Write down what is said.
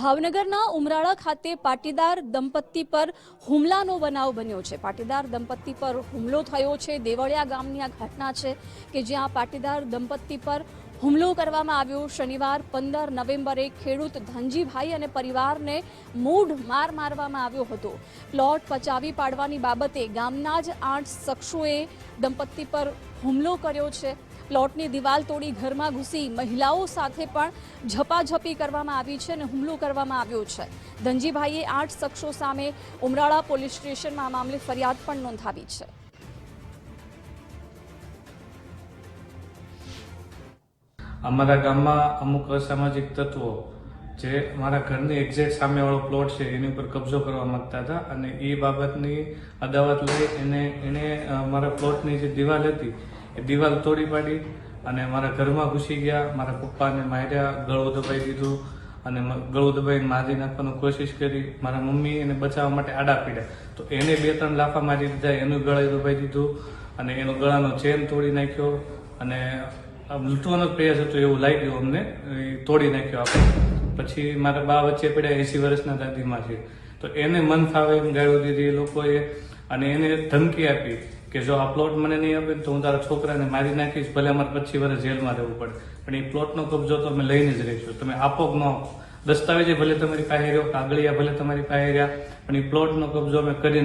ભાવનગરના ઉમરાળા ખાતે પાટીદાર દંપતી પર હુમલાનો બનાવ બન્યો છે. પાટીદાર દંપતી પર હુમલો થયો છે. દેવળિયા ગામની આ ઘટના છે કે જ્યાં પાટીદાર દંપતી પર હુમલો કરવામાં આવ્યો. શનિવાર પંદર નવેમ્બરે ખેડૂત ધનજીભાઈ અને પરિવારને મૂઢ માર મારવામાં આવ્યો હતો. પ્લોટ પચાવી પાડવાની બાબતે ગામના જ આઠ શખ્સોએ દંપતી પર હુમલો કર્યો છે. પ્લોટની દિવાલ તોડી ઘરમાં ઘૂસી મહિલાઓ સાથે પણ ઝપાઝપી કરવામાં આવી છે અને હુમલો કરવામાં આવ્યો છે. ધનજીભાઈએ આઠ શખ્સો સામે ઉમરાળા પોલીસ સ્ટેશનમાં આ મામલે ફરિયાદ પણ નોંધાવી છે. અમારા ગામમાં અમુક અસામાજિક તત્વો જે મારા ઘરની એક્ઝેક્ટ સામેવાળો પ્લોટ છે, એની ઉપર કબજો કરવા માંગતા હતા અને એ બાબતની અદાવત લઈ એને અમારા મારા પ્લોટની જે દિવાલ હતી એ દિવાલ તોડી પાડી અને મારા ઘરમાં ઘૂસી ગયા. મારા પપ્પાને માર્યા, ગળો દબાઈ દીધું અને ગળો દબાઈને મારી નાખવાની કોશિશ કરી. મારા મમ્મી એને બચાવવા માટે આડા પીડ્યા. તો એને બે ત્રણ લાફા મારી દીધા, એનું ગળે દબાઈ દીધું અને એનો ગળાનો ચેન તોડી નાખ્યો અને લૂંટવાનો પ્રયાસ હતો એવું લાગ્યું અમને. તોડી નાખ્યો આપણે પછી મારા બા વચ્ચે પડ્યા એસી વર્ષના દાદીમાં છે તો એને મન ફાવે એમ ગાળો દીધી એ લોકોએ અને એને ધમકી આપી. કે જો આ પ્લોટ મને નહીં આપે તો હું તારા છોકરાને મારી નાખીશ, ભલે અમારે પચીસ વર્ષ જેલમાં રહેવું પડે. પણ એ પ્લોટનો કબજો તો અમે લઈને જ રહીશું. તમે આપો કે ન આપો. દસ્તાવેજે ભલે તમારી પાસે રહ્યો, કાગળિયા ભલે તમારી પાસે રહ્યા, પણ એ પ્લોટનો કબજો અમે કરીને